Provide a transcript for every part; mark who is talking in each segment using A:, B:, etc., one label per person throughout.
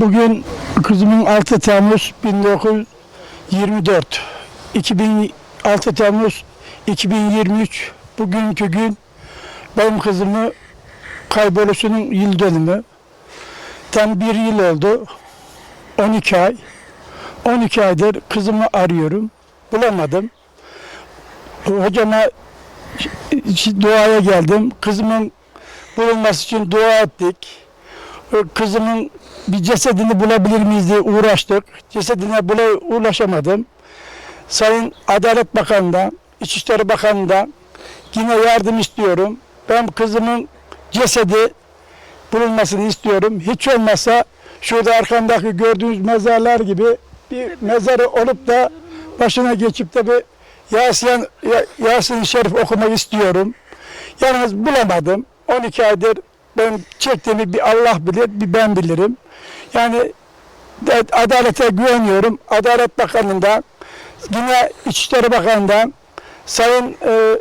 A: Bugün kızımın 6 Temmuz 1924. 2006 Temmuz 2023 bugünkü gün benim kızımı kayboluşunun yıl dönümü. Tam bir yıl oldu. 12 ay. 12 aydır kızımı arıyorum. Bulamadım. Hocama duaya geldim. Kızımın bulunması için dua ettik. Kızımın bir cesedini bulabilir miyiz diye uğraştık. Cesedine bula ulaşamadım. Sayın Adalet Bakanı'ndan, İçişleri Bakanı'ndan yine yardım istiyorum. Ben kızımın cesedi bulunmasını istiyorum. Hiç olmazsa şurada arkamdaki gördüğünüz mezarlar gibi bir mezarı olup da başına geçip de bir Yasin, Yasin-i Şerif okumak istiyorum. Yalnız bulamadım. 12 aydır ben çektiğimi bir Allah bilir, bir ben bilirim. Yani adalete güveniyorum. Adalet Bakanı'ndan, yine İçişleri Bakanı'ndan, Sayın e,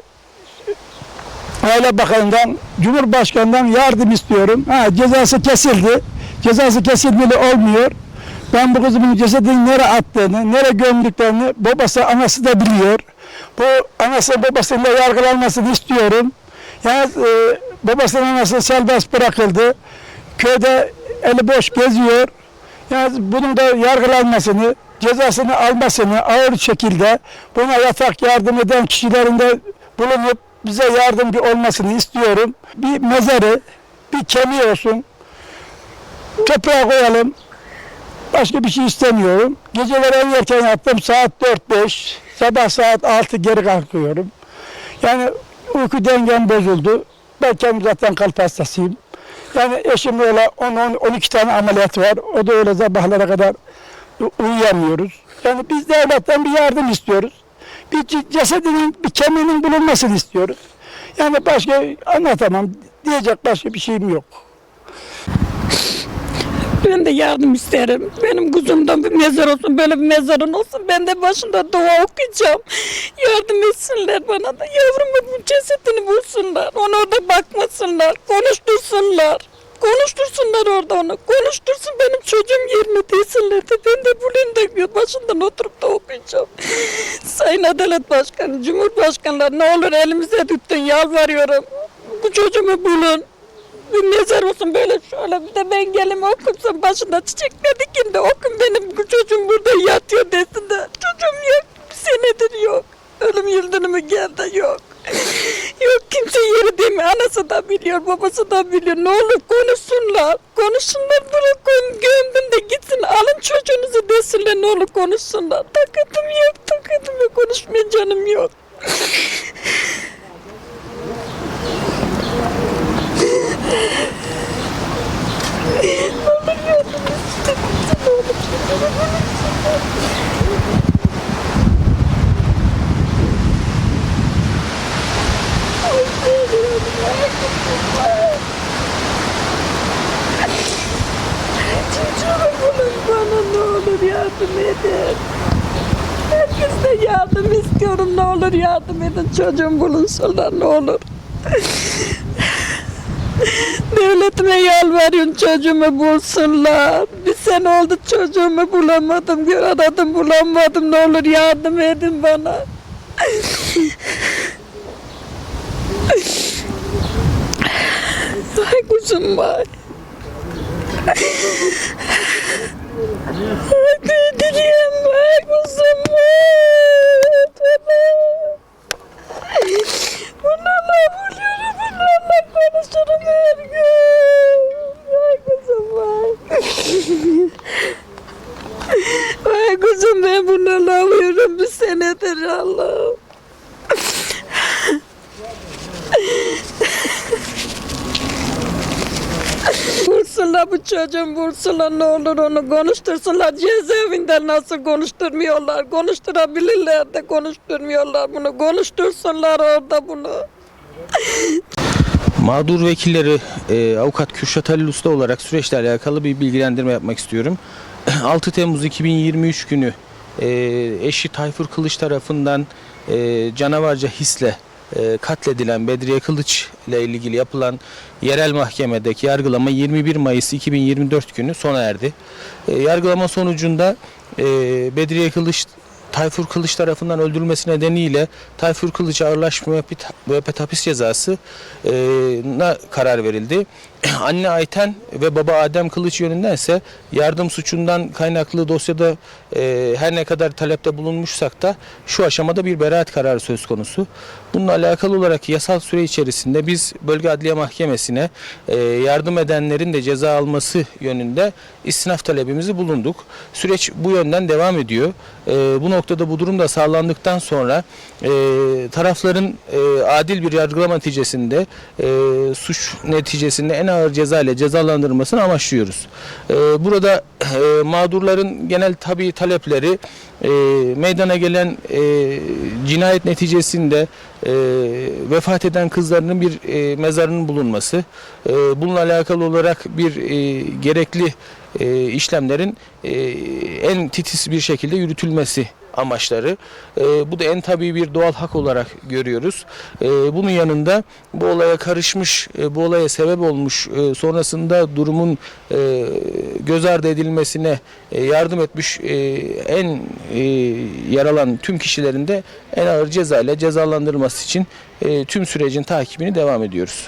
A: Aile Bakanı'ndan, Cumhurbaşkanı'ndan yardım istiyorum. Ha, cezası kesildi. Cezası kesilmeli olmuyor. Ben bu kızımın cesedini nereye attığını, nereye gömdüklerini babası, anası da biliyor. Bu anası babasıyla yargılanmasını istiyorum. Yani e, babasının anası serbest bırakıldı. Köyde eli boş geziyor. Yani bunun da yargılanmasını, cezasını almasını ağır şekilde buna yatak yardım eden kişilerin de bulunup bize yardımcı olmasını istiyorum. Bir mezarı, bir kemiği olsun. Toprağa koyalım. Başka bir şey istemiyorum. Geceleri en erken yattım saat 4-5. Sabah saat 6 geri kalkıyorum. Yani uyku dengem bozuldu. Ben kendim zaten kalp hastasıyım. Yani eşimle öyle 10-12 tane ameliyat var. O da öyle sabahlara kadar uyuyamıyoruz. Yani biz devletten bir yardım istiyoruz. Bir cesedinin, bir kemiğinin bulunmasını istiyoruz. Yani başka anlatamam. Diyecek başka bir şeyim yok.
B: Ben de yardım isterim. Benim kuzumdan bir mezar olsun, böyle bir mezarın olsun. Ben de başında dua okuyacağım. Yardım etsinler bana da. Yavrumun cesedini bulsunlar. Ona orada bakmasınlar. Konuştursunlar. Konuştursunlar orada onu. Konuştursun benim çocuğum yerine desinler de ben de bulayım da başından oturup da okuyacağım. Sayın Adalet Başkanı, Cumhurbaşkanları ne olur elimize tutun yalvarıyorum. Bu çocuğumu bulun. Bir mezar olsun böyle şöyle bir de ben gelin okursun başında çiçekler dikin de okun benim bu çocuğum burada yatıyor desin de çocuğum yok bir senedir yok ölüm yıl dönümü geldi yok yok kimse yeri değil mi anası da biliyor babası da biliyor. Ne olur konuşsunlar. Konuşsunlar bırakın gömdüm de gitsin. Alın çocuğunuzu desinler ne olur konuşsunlar. Takıntım yok takıntım yok. Konuşmaya canım yok Çocuğumu bulun bana ne olur yardım edin. Herkes de yardım istiyorum ne olur yardım edin çocuğum bulunsunlar ne olur. Devletime yalvarıyorum çocuğumu bulsunlar. Bir sene oldu çocuğumu bulamadım. Aradım bulamadım. Ne olur yardım edin bana. Ay kuzum vay. Hadi dileyim vay kuzum. Bunlarla buluyorum, bunlarla konuşurum her gün. Vay kuzum vay. Vay kuzum ben bunlarla uyuyorum bir senedir Allah'ım. Vursunlar bu çocuğun vursunlar ne olur onu konuştursunlar. Cezaevinde nasıl konuşturmuyorlar. Konuşturabilirler de konuşturmuyorlar bunu. Konuştursunlar orada bunu.
C: Mağdur vekilleri e, avukat Kürşat Halil Usta olarak süreçle alakalı bir bilgilendirme yapmak istiyorum. 6 Temmuz 2023 günü e, eşi Tayfur Kılıç tarafından e, canavarca hisle e, katledilen Bedriye Kılıç ile ilgili yapılan yerel mahkemedeki yargılama 21 Mayıs 2024 günü sona erdi. E, yargılama sonucunda e, Bedriye Kılıç Tayfur Kılıç tarafından öldürülmesi nedeniyle Tayfur Kılıç ağırlaşmış müebbet, müebbet hapis cezası e, na karar verildi. Anne Ayten ve baba Adem Kılıç yönünden ise yardım suçundan kaynaklı dosyada e, her ne kadar talepte bulunmuşsak da şu aşamada bir beraat kararı söz konusu. Bununla alakalı olarak yasal süre içerisinde biz Bölge Adliye Mahkemesi'ne e, yardım edenlerin de ceza alması yönünde istinaf talebimizi bulunduk. Süreç bu yönden devam ediyor. E, bu noktada bu durum da sağlandıktan sonra e, tarafların e, adil bir yargılama neticesinde e, suç neticesinde en ağır ceza ile cezalandırılmasını amaçlıyoruz. E, burada e, mağdurların genel tabi talepleri e, meydana gelen e, cinayet neticesinde e, vefat eden kızlarının bir e, mezarının bulunması, e, bununla alakalı olarak bir e, gerekli e, işlemlerin e, en titiz bir şekilde yürütülmesi amaçları. E, bu da en tabii bir doğal hak olarak görüyoruz. E, bunun yanında bu olaya karışmış, e, bu olaya sebep olmuş, e, sonrasında durumun e, göz ardı edilmesine e, yardım etmiş e, en e, yer alan tüm kişilerin de en ağır ceza ile cezalandırılması için e, tüm sürecin takibini devam ediyoruz.